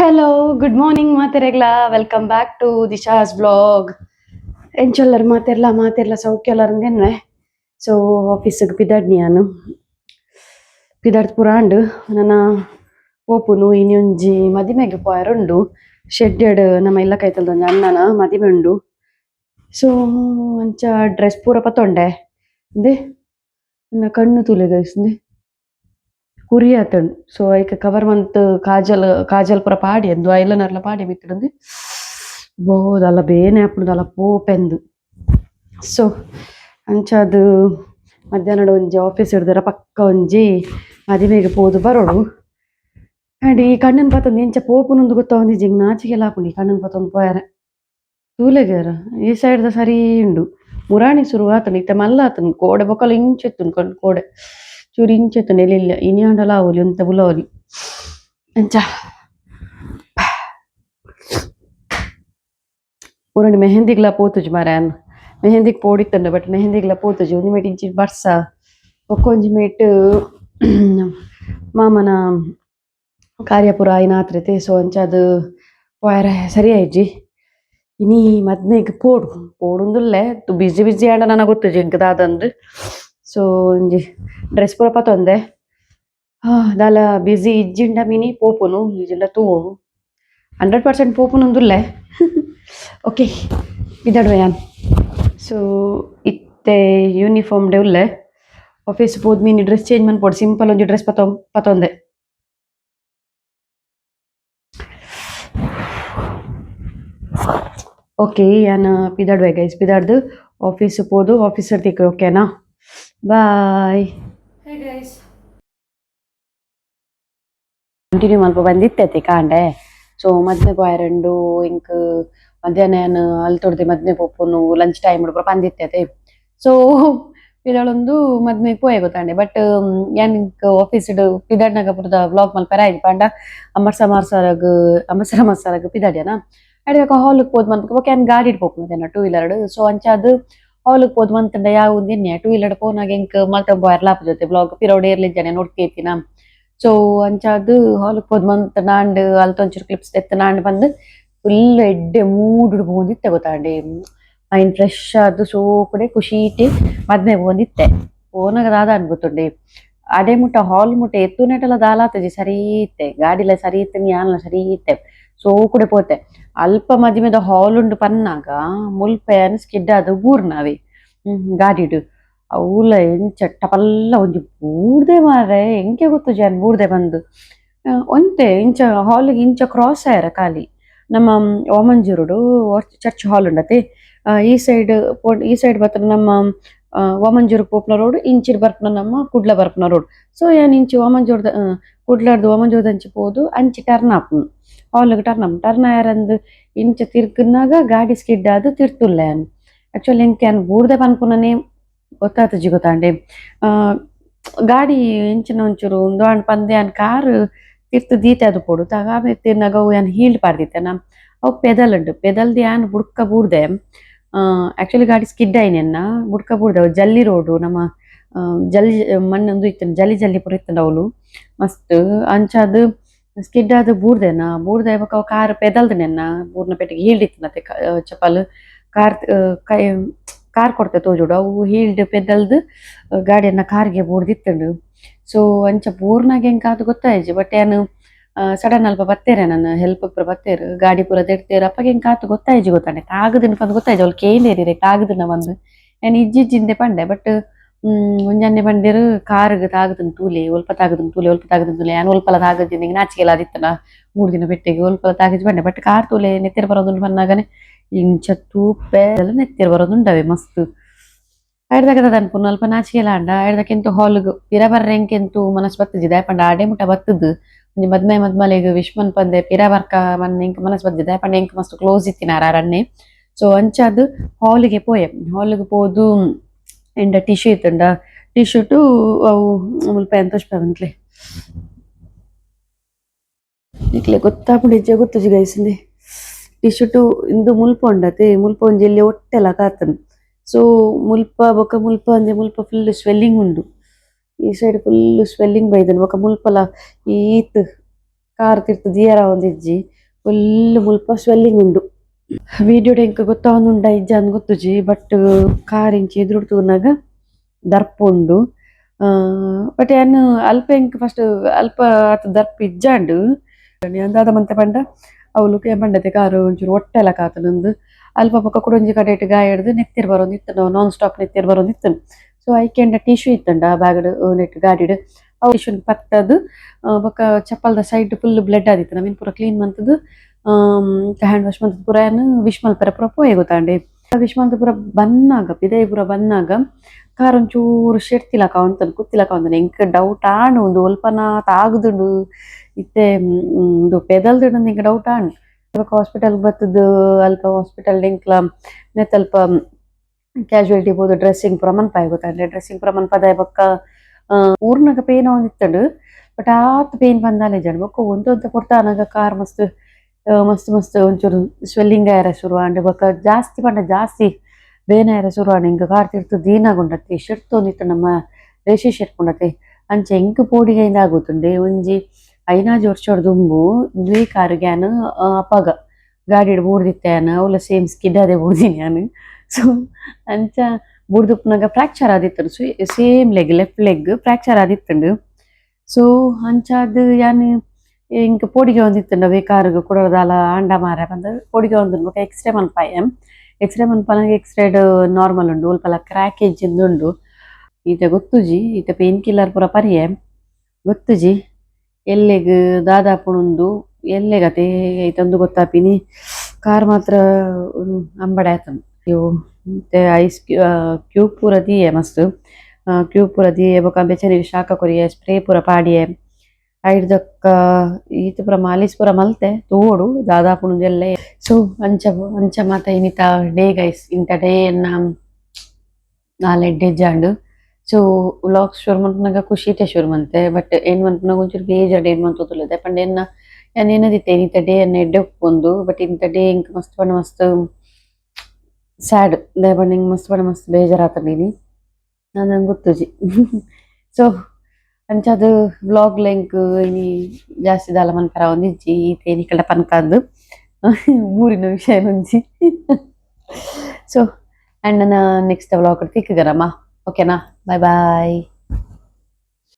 Hello good morning ಮಾತೆರೆಗ್ಲ. Welcome back to Disha's blog ಎಂಚೊಲ್ಲರ್ ಮಾತೆರ್ಲ ಮಾತೆರ್ಲ ಸೌಖ್ಯಲ್ಲರಂದೆನ್ವೆ so ಆಫೀಸಿಗೆ ಪಿದಾಡ್ನಿ ನಾನು. ಪಿದಾಡ್ದು ಪುರಾಂಡು. ನನ್ನ ಪೋಪುನು ಇನ್ನೊಂಜಿ ಮದಿಮೆಗೆ ಪೋಯರುಂಡು. ಶೆಡ್ಡೆಡ್ ನಮ್ಮ ಇಲ್ಲ ಕೈತಲ್ದೊಂಜಿ ಅಣ್ಣನ ಮದಿಮೆ ಉಂಡು. ಸೊ ಅಂಚ ಡ್ರೆಸ್ ಪೂರ ಪತ್ತೊಂಡೆ. ಅಂದೆ ನನ್ನ ಕಣ್ಣು ತುಲೆ ಗೈಸ್ಂದೆ ಕುರಿ ಆತಂಡು ಸೊ ಐಕ ಕವರ್ ಮಂತ್ ಕಾಜಲ್ ಕಾಜಲ್ ಪೂರ ಪಾಡಿ ಅಂದು ಐಲನರ್ಲ ಪಾಡಿ ಬಿತ್ತುಂದು ಬೋದಲ್ಲ ಬೇನೆ ಆಪುಂಡು ಅಲ್ಲ ಪೋಪೆಂದು ಸೊ ಅಂಚಾದು ಮಧ್ಯಾಹ್ನದ ಒಂಜಿ ಆಫೀಸ್ ಹಿಡ್ದರ ಪಕ್ಕ ಒಂಜಿ ಮದಿಮೆಗೆ ಪೋದು ಬರೋಡು ಆ್ಯಂಡ್ ಈ ಕಣ್ಣನ್ ಪತ್ತೊಂದು ಎಂಚ ಪೋಪುನೊಂದು ಗೊತ್ತಾ ಒಂದು ಜಿಂಗ್ ನಾಚಿಕೆಲ್ಲ ಹಾಕೊಂಡು ಈ ಕಣ್ಣನ್ ಪತ್ತೊಂದು ಪೋಯಾರೆ ತೂಲೆಗೇರ ಈ ಸೈಡ್ದ ಸರಿ ಉಂಡು ಮುರಾಣಿ ಶುರು ಆತನು ಇತ್ತ ಮಲ್ಲ ಆತನು ಕೋಡೆ ಬೊಕ್ಕಲ ಇಂಚೆತ್ತುನು ಕಣ್ ಕೋಡೆ ಚೂರು ಇಂಚೆತ್ತು ನೆಲಿಲ್ಲ ಇನಿ ಆಂಡಲ ಆವೊಲಿ ಒಂತ ಬುಲವಲಿ ಎಂಚ ಮುರಾಣಿ ಮೆಹಂದಿಗ್ಲ ಪೋತುಜು ಮಾರ್ಯಾನ್ ಮೆಹಂದಿಗ್ ಪೋಡಿತ್ತಂಡ ಬಟ್ ಮೆಹಂದಿಗ್ಲ ಪೋತುಜು ಒಂಜಿ ಮೇಟ್ ಇಂಚಿ ಬರ್ಸ ಒಕ್ಕೊಂಜಿ ಮೇಟ್ ಮಾಮನ ಕಾರ್ಯಪುರ ಐನಾತ್ರೆತೆ ಸೊ ಅಂಚಾದ್ ಪೋಯರ ಸರಿ ಆಯ್ಜಿ ಇನಿ ಮದ್ಮೆಗ್ ಪೋಡು ಪೋಡುಂದುಲ್ಲೆ ತು ಬಿಜಿ ಬಿಜಿ ಆಂಡ ನನಗೆ ಗೊತ್ತು ಜಿಂಕ್ ದಾದಂದು ಸೊ ಒಂಜಿ ಡ್ರೆಸ್ ಪೂರ ಪತೊಂದೆ ದಾಲ ಬಿಜಿ ಇಜ್ಜಿಂಡ ಮಿನಿ ಪೋಪುನು ಇಜ್ಜಿಂಡ ತೂವೋಡು ಹಂಡ್ರೆಡ್ ಪರ್ಸೆಂಟ್ ಪೋಪುನೊಂದುಲ್ಲೆ ಓಕೆ ಇದಾಡುವ ಯಾನ್. ಸೊ ಇತ್ತೆ ಯೂನಿಫಾರ್ಮ್ ಡೆ ಉಲ್ಲೆ. ಆಫೀಸ್ ಪೋದ್ ಮೀನಿ ಡ್ರೆಸ್ ಚೇಂಜ್ ಮನ್ಪೊಡು ಸಿಂಪಲ್ ಒಂಜಿ ಡ್ರೆಸ್ ಪತ್ತೊ ಪತ್ತೊಂದೆ ಓಕೆ ಯಾನ್, ಪಿದಾಡ್ವೆ ಗೈಸ್ ಪಿದಾಡ್ದು. ಆಫೀಸ್ ಪೋದು ಆಫೀಸರ್ ತಿಕ್ಕ ಓಕೆನಾ ಬಾಯ್ ಕಂಟಿನ್ಯೂ ಮಲ್ಪ ಬಂದಿತ್ತೈತಿ ಕಾಂಡೆ. ಸೊ ಮದ್ವೆ ಬಾಯರಂಡು ಇಂಕ್ ಮಧ್ಯಾಹ್ನ ಏನು ಅಲ್ಲಿ ತೊಡ್ದೆ ಮದ್ನೆ ಪೋಪುನು ಲಂಚ್ ಟೈಮ್ ಹುಡುಗ್ರು ಬಂದಿತ್ತೈತಿ ಸೊ ಪಿದಳೊಂದು ಮದ್ಮೆ ಪೋಯೆ ಗೊತ್ತಾಂಡೆ ಬಟ್ ಏನ್ ಆಫೀಸ್ ಪಿದಾಡ್ನಾಗ ನಗಪುರದ ವ್ಲಾಗ್ ಮಲ್ಪರ ಆಯ್ತು ಪಾಂಡ. ಅಮರ್ಸ ಮಾರ್ಸಾರಾಗ ಅಮರ್ಸರ ಮಾರ್ಸಾರಾಗ ಪಿದಾಡ್ಯಾನ. ಅಡಿಯಾಕ ಹಾಲ್ ಪೋದ್ ಮಲ್ಪ ಏನ್ ಗಾಡಿ ಪೋಪುನದೇನ ಟೂ ವೀಲರ್ ಸೊ ಅಂಚಾದ್ ಹಾಲಿಗೆ ಪೋದ್ ಯಾವ ಒಂದಿನ್ನೆ ಟೂ ವೀಲರ್ ಪೋನಾಗ ಎಂಕ್ ಮಲ್ತ ಬಾಯರ್ ಲಾಪ್ ಜೊತೆ ಬ್ಲಾಗ್ ಪಿರೋಡ್ ಜನ ನೋಡ್ಕೇತಿನ? ಸೊ ಅಂಚಾದ್ ಹಾಲಿಗೆ ಪೋದ್ ಮಂತ ನಾಂಡ್ ಅಲ್ತೊಂಚೂರು ಕ್ಲಿಪ್ಸ್ ತೆತ್ತ ನಾಂಡ್ ಬಂದು ಫುಲ್ ಎಡ್ಡೆ ಮೂಡ್ ಬಂದಿತ್ತೆ ಗೊತ್ತಾಂಡೆ ಮೈಂಡ್ ಫ್ರೆಶ್ ಆದ್ ಸೋಕುಡೆ ಖುಷಿ ಇಟ್ಟು ಮದ್ಮೆ ಬಂದಿತ್ತೆ. ಓನಾಗ ದಾದ ಅನ್ಬೋತುಂಡೆ ಅಡೆ ಮುಟ್ಟ ಹಾಲ್ ಮುಟ್ಟ ಎತ್ತು ನೆಟಲ ದಾಲಾತಜಿ ಸರಿ ಇತ್ತೆ. ಗಾಡಿಲ ಸರಿ ಇತ್ತೆ ಯಾನ್ಲ ಸರಿ ಇತ್ತೆ. ಸೋಕುಡೆ ಪೋತೆ ಅಲ್ಪ ಮದಿಮೆದ ಹಾಲ್ ಉಂಡು ಪನ್ನಾಗ ಮುಲ್ಪೆಯನ್ ಸ್ಕಿಡ್ ಅದು ಬೂರ್ನವೆ ಗಾಡಿಡು ಅವಲ ಎಂಚ ಟಪಲ್ಲ ಒಂಜಿ ಬೂರ್ದೆ ಮಾರೆ ಎಂಕೆ ಗೊತ್ತು ಜನ್ ಬೂರ್ದೆ ಬಂದು. ಒಂತೆ ಇಂಚ ಹಾಲ್ಗೆ ಇಂಚ ಕ್ರಾಸ್ ಆಯ್ರ ಖಾಲಿ. ನಮ್ಮ ಓಮಂಜೂರುಡು ಚರ್ಚ್ ಹಾಲ್ ಉಂಡತೆ ಈ ಸೈಡ್ ಈ ಸೈಡ್ ಬತ್ತ ನಮ್ಮ ಓಮಂಜೂರು ಪೋಪ್ನ ರೋಡ್ ಇಂಚಿಡ್ ಬರ್ಪನ ನಮ್ಮ ಕುಡ್ಲ ಬರ್ಪನ ರೋಡ್ ಸೊ ಏನ್ ಇಂಚಿ ಓಮಂಜೂರ್ದ ಕುಡ್ಲಾರ್ದು ಓಮಂಜೂರ್ದ ಅಂಚಿ ಪೋದು ಅಂಚಿ ಟರ್ನ್ ಆಪುನು ಹಾಲ್ಗೆ ಟರ್ನ್ ಆಪುನು ಟರ್ನ್ ಆಯರಂದು ಇಂಚ ತಿರ್ಕನಾಗ ಗಾಡಿ ಸ್ಕಿಡ್ ಆದು ತಿರ್ತುಲ್ಲೆ ಅನ್ ಆಕ್ಚುಲಿ ಎಂಕ್ ಏನ್ ಬೂರ್ದೆ ಪನ್ಪುನನೆ ಗೊತ್ತಾತಜಿ ಗೊತ್ತಾಂಡೆ ಆ ಗಾಡಿ ಇಂಚಿನ ಒಂಚೂರು ಉಂದು ಅನ್ ಪಂದೆ ಅನ್ ಕಾರ್ ತಿರ್ತು ದೀತೆ ಅದು ಪೋಡು ತಗಾಬೆ ತಿರ್ನಾಗ ಅವು ಏನ್ ಹೀಲ್ಡ್ ಪಾಡ್ದಿತ್ತೆ ನಮ್ ಅವು ಪೆದಲ್ ಉಂಡು ಪೆದಲ್ದು ಏನ್ ಬುಡ್ಕ ಬೂರ್ದೆ ಆಕ್ಚುಲಿ ಗಾಡಿ ಸ್ಕಿಡ್ ಆಯ್ನೆನ್ನ ಬುಡ್ಕ ಬೂರ್ದೆ ಅವು ಜಲ್ಲಿ ರೋಡು ನಮ್ಮ ಜಲ್ಲಿ, ಮಣ್ಣೊಂದು ಇತ್ತು ಜಲ್ಲಿ ಜಲ್ಲಿ ಪುರ ಇತ್ತಂಡ ಅವಳು. ಮಸ್ತ್, ಅಂಚಾದ್ ಸ್ಕಿಡ್ ಆದ್ ಬೂರ್ದೆನ ಬೂರ್ದೆ ಇವಾಗ ಅವು ಕಾರ್ ಪೆದಲ್ದನೆನ್ನ ಬೂರ್ನ ಪೆಟ್ಟಿಗೆ ಹೀಲ್ಡ್ ಇತ್ತನತೆ ಚಪಲ್ ಕಾರ್ ಕೈ ಕಾರ್ ಕೊಡ್ತೆ ತೋಜುಡು. ಅವು ಹೀಲ್ಡ್ ಪೆದಲ್ದು ಗಾಡಿಯನ್ನ ಕಾರ್ಗೆ ಬೂರ್ದಿತ್ತಂಡು ಸೊ ಅಂಚ ಪೂರ್ನಾಗ ಹೆಂಗಾದ ಗೊತ್ತಾಯ್ಜಿ ಬಟ್ ಏನು ಸಡನ್ ಅಲ್ಪ ಬತ್ತೇರೆ ನಾನು ಹೆಲ್ಪ್ ಬತ್ತೇರು, ಗಾಡಿ ಪೂರ ತೆಡ್ತೇರು. ಅಪ್ಪಗೆ ಹೆಂಗ್ ಕಾತು ಗೊತ್ತಾಯ್ಜಿ ಗೊತ್ತಾನೆ. ಕಾಗದಿನ ಪಂದ್ ಗೊತ್ತಾಯ್ಜಿ, ಅವ್ಳು ಕೇಂದೇರಿ ಕಾಗದಿನ ಬಂದು ನಾನು ಇಜ್ಜಿಜ್ಜಿಂದೆ ಪಂಡೆ ಬಟ್ ಮುಂಜಾನೆ ಬಂದಿರು ಕಾರ್ಗೆ ತಾಗದನ್ ತೂಲೆ, ಒಲ್ಪ ತಾಗದನ್ ತೂಲೆ, ಒಲ್ಪ ತಾಗದನ್ ತೂಲೆ. ನಾನು ಒಲ್ಪಲ ತಾಗದಿನ ಈಗ ನಾಚಿಕೆಲ್ಲ ಅದಿತ್ತನ ಮೂರು ದಿನ ಬೆಟ್ಟಿಗೆ ಒಲ್ಪಲ ತಾಗಿಜ್ ಬಂಡೆ ಬಟ್ ಕಾರ್ ತೂಲೆ ನೆತ್ತಿರ ಬರೋದುಂಡು ಬಂದಾಗನೆ ಇಂಚ ತೂಪೆ ಎಲ್ಲ ನೆತ್ತಿರ ಬರೋದುಂಡವೆ ಮಸ್ತ್. ಆಯ್ದಾಗದ ಅನ್ಪುನ ಅಲ್ಪ ನಾಚಿಕೆಲ್ಲ ಅಂಡ ಆಯ್ದಕ್ಕೆಂತು ಹಾಲ್ಗು ಪಿರ ಬರ್ರೆಂಕೆಂತು ಮನಸ್ ಬತ್ತಜಿದೆ ಪಂಡ ಆಡೆ ಮುಟ ಬತ್ತದು. ಒಂಜಿ ಮದ್ಮೆ ಮದ್ಮಲೆಗ್ ವಿಶ್ಮನ್ ಪಂದೆ ಪಿರ ಬರ್ಕ ಮನ್ ಎಂಕ್ ಮನಸ್ ಬದ್ದಿದೆ ಪಂಡ ಎಂಕ್ ಮಸ್ತ್ ಕ್ಲೋಸ್ ಇತ್ತಿನಾರ ರನ್ನೆ ಸೊ ಅಂಚಾದ್ ಹಾಲಿಗೆ ಪೋಯೆ ಹಾಲಿಗೆ ಪೋದು ಎಂಡ ಟಿಶ್ಯೂ ಇತ್ತಂಡ ಟಿಶ್ಯೂಟು ಅವು ಮುಲ್ಪ ಎಂತ ಬಂತ್ಲೆ ನಿಕ್ಲೆ ಗೊತ್ತಾಪುಂಡು ಗೊತ್ತಜಿ ಗೈಸಿಂದೆ ಟಿಶ್ಯೂಟು ಇಂದು ಮುಲ್ಪ ಉಂಡತೆ ಮುಲ್ಪ ಒಂಜಿ ಎಲ್ಲಿ ಒಟ್ಟೆಲ್ಲ ಕಾತನ್ ಸೊ ಮುಲ್ಪ ಬೊಕ ಮುಲ್ಪ ಅಂದೆ ಮುಲ್ಪ ಫುಲ್ ಸ್ವೆಲ್ಲಿಂಗ್ ಉಂಡು ಈ ಸೈಡ್ ಫುಲ್ ಸ್ವೆಲ್ಲಿಂಗ್ ಬೈದನ್. ಬೊಕ ಮುಲ್ಪಲ ಈತ್ ಕಾರ್ ತಿರ್ತ್ ದಿಯರ ಒಂದಿಜ್ಜಿ ಫುಲ್ ಮುಲ್ಪ ಸ್ವೆಲ್ಲಿಂಗ್ ಉಂಡು. ವಿಡಿಯೋ ಎಂಕ್ ಗೊತ್ತಾವೊಂದುಂಡ ಇಜ್ಜ ಅಂದ್ ಗೊತ್ತುಜಿ ಬಟ್ ಕಾರ್ ಇಂಚಿ ಎದುರು ತೂನಾಗ ದರ್ಪ ಉಂಡು. ಬಟ್ ಏನ್ ಅಲ್ಪ ಎಂಕ್ ಫಸ್ಟ್ ಅಲ್ಪ ಆತ ದರ್ಪ ಇಜ್ಜಾಂಡು. ಅಂದಾದ ಮಂತೆ ಪಂಡ ಅವಳು ಕೆ ಪಂಡತೆ ಕಾರು ಒಂಚೂರು ಒಟ್ಟೆಲ್ಲ ಕಾತನಂದು. ಅಲ್ಪ ಪಕ್ಕ ಕೂಡ ಒಂಜಿ ಕಡೆ ಇಟ್ಟು ಗಾಯ ಹಿಡ್ದು ನಿತ್ತಿರ್ ಬರೋದು ನಾವು ನಾನ್ ಸ್ಟಾಪ್ ನಿತ್ತಿರ್ ಇತ್ತನು ಸೊ ಐಕೆಂಡ ಟಿಶ್ಯೂ ಇತ್ತಂಡ ಬ್ಯಾಗಡ್ ನೆಟ್ ಗಾಡಿಡ್ ಅವು ಟಿಶ್ಯೂನ್ ಪತ್ತದು ಆ, ಬೊಕ್ಕ ಚಪ್ಪಲ್ದ ಸೈಡ್ ಫುಲ್ ಬ್ಲಡ್ ಆದಿತ್ತು ನಮೀನ್ ಪೂರ ಕ್ಲೀನ್ ಮಂತದ್ದು ಹ್ಯಾಂಡ್ ವಾಶ್ ಮಂತದ್ದು ಪೂರ ಏನು ವಿಶ್ ಮಲ್ಪರ ಪೂರ ಪೋಯೆ ಗೊತ್ತಾಂಡೆ ವಿಶ್ ಪೂರ ಬನ್ನಾಗ ಪಿದೈ ಪೂರ ಬನ್ನಾಗ ಕಾರ್ ಒಂಚೂರು ಶೆಡ್ತಿಲಕ ಅಂತನ್ ಕುತ್ತಿಲಕ ಅಂತನ್ ಎಂಕ್ ಡೌಟ್ ಆಂಡ್ ಒಂದು ಒಲ್ಪನ ತಾಗುದುಂಡು ಇತ್ತೆ ಇದು ಪೆದಲ್ದುಂಡು ಇಂಕ ಡೌಟ್ ಆಂಡ್ ಹಾಸ್ಪಿಟಲ್ ಬತ್ತದು ಅಲ್ಪ ಹಾಸ್ಪಿಟಲ್ ಎಂಕ್ಲ ನೆತ್ತಲ್ಪ ಕ್ಯಾಶುಯಾಲಿಟಿ ಬೋದು ಡ್ರೆಸ್ಸಿಂಗ್ ಪೂರ ಮನ್ಪಾಯ್ ಗೊತ್ತಾಂಡೆ ಡ್ರೆಸ್ಸಿಂಗ್ ಪೂರ ಮನ್ಪದಾಯ ಬೊಕ್ಕ ಆ, ಊರ್ನಾಗ ಪೇನ್ ಒಂದಿತ್ತಂಡು ಬಟ್ ಆತ್ ಪೇನ್ ಬಂದಾಲೆ ಜಡ್ ಬೊಕ್ಕ ಒಂತ ಒಂತ ಕೊಡ್ತಾನಾಗ ಕಾರ್ ಮಸ್ತ್ ಆ, ಮಸ್ತ್ ಮಸ್ತ್ ಒಂಚೂರು ಸ್ವೆಲ್ಲಿಂಗ್ ಆಯರ ಶುರು ಆಂಡ್ ಬೊಕ್ಕ ಜಾಸ್ತಿ ಪಂಡ ಜಾಸ್ತಿ ಬೇನ ಆಯರ ಶುರು ಆಂಡ್ ಇಂಕ ಕಾರ್ ತಿರ್ತು ದೀನಾಗುಂಡತ್ತೆ ಶರ್ಟ್ ತೊಂದಿತ್ತು ನಮ್ಮ ರೇಷಿ ಶರ್ಟ್ ಕೊಂಡತೆ ಅಂಚೆ ಎಂಕ್ ಪೋಡಿಗೈಂದ ಆಗುತ್ತುಂಡೆ ಒಂಜಿ ಐನಾಜಿ ವರ್ಷದ ದುಂಬು ದ್ವೇ ಕಾರ್ ಗ್ಯಾನ್ ಅಪಗ ಗಾಡಿ ಬೂಡ್ದಿತ್ತೇನ ಅವಲ ಸೇಮ್ ಸ್ಕಿಡ್ ಅದೇ ಬೂಡ್ದಿನಿ ನಾನು ಸೊ ಅಂಚ ಬುಡ್ದುಪ್ಪನಾಗ fracture ಆದಿತ್ತು same leg left leg fracture ಆದಿತ್ತು so ಅಂಚಾದ್ ಯಾನ್ ಇಂಕ ಪೋಡಿಗೆ ಒಂದಿತ್ತುಂಡ ಬೇಕಾರ್ಗ್ ಕೊಡೋದಾಲ ಆಂಡ ಮಾರ ಬಂದ ಪೋಡಿಗೆ ಒಂದು ಬೊಕ ಎಕ್ಸ್ರೇ ಮನ್ಪಾಯ. ಎಕ್ಸ್ರೇ ಮನ್ಪನಾಗ ಎಕ್ಸ್ರೇಡ್ ನಾರ್ಮಲ್ ಉಂಡು ಉಲ್ಪಲ ಕ್ರ್ಯಾಕೇಜ್ ಉಂಡು. ಈತ ಗೊತ್ತುಜಿ ಈತ ಪೇನ್ ಕಿಲ್ಲರ್ ಪೂರ ಪರಿಯೆ. ಗೊತ್ತುಜಿ ಎಲ್ಲೆಗ್ ದಾದಾಪುಣಂದು ಎಲ್ಲೆಗತೆ ಐತಂದು ಗೊತ್ತಾಪಿನಿ. ಕಾರ್ ಮಾತ್ರ ಅಂಬಡ ಆತನು ಇವು ಮತ್ತೆ ಐಸ್ ಕ್ಯೂಬ್ ಪೂರ ದಿಯೆ ಮಸ್ತ್. ಕ್ಯೂಬ್ ಪೂರ ದಿಯೆ, ಬೊಕ ಬೆಚ್ಚನಿಗೆ ಶಾಖ ಕೊರಿಯೆ, ಸ್ಪ್ರೇ ಪೂರ ಪಾಡಿಯೆ. ಐಡ್ದಕ್ಕ, ಈತ ಪೂರ ಮಾಲಿಸ್ ಪೂರ ಮಲ್ತೆ ತೋಡು ದಾದಾಪುಣುಂದು ಎಲ್ಲ ಸೊ, ಅಂಚ ಅಂಚ ಮಾತ ಇನಿತ, ಡೇ ಗೈಸ್ ಇಂತ ಡೇ ಎನ್ನ ನಾಳೆ ಡೆಜ್ಜಾಂಡು. ಸೊ ವ್ಲಾಗ್ ಶುರು ಖುಷಿ ಖುಷಿತೆ ಶುರು ಮಂತೆ, ಬಟ್ ಎನ್ ಮನ್ಪನಾಗ ಒಂಚೂರು ಬೇಜಾರ್ಡ್ ಏನ್ ಮಂತೋದುಲ್ಲದೆ ಪಂಡ ಎನ್ನ ಯಾನ್ ಏನದಿತ್ತೆ ಇಂತ ಡೇ ಅನ್ನ ಎಡ್ಡೆ ಉಪ್ಪೊಂದು ಬಟ್ ಇಂತ ಡೇ ಇಂಕ ಮಸ್ತ್ ಪಂಡ ಮಸ್ತ್ ಸ್ಯಾಡ್ ದೇ ಪಂಡ ಇಂಕ ಮಸ್ತ್ ಪಂಡ ಮಸ್ತ್ ಬೇಜಾರಾತಂಡಿನಿ ನಾನು ಗೊತ್ತುಜಿ ಸೊ ಅಂಚಾದ್ ವ್ಲಾಗ್ ಲೆಂಕ್ ಇನಿ ಜಾಸ್ತಿ ದಾಲ ಮನ್ಪರ ಒಂದಿಜ್ಜಿ ತೇನಿ ಕಡೆ ಪನ್ಕಂದು ಊರಿನ ವಿಷಯ ಒಂಜಿ ಸೊ ಅಂಡ್ ನನ್ನ ನೆಕ್ಸ್ಟ್ ವ್ಲಾಗ್ ತಿಕ್ಕಗರಮ್ಮ ಓಕೆನಾ ಬಾಯ್ ಬಾಯ್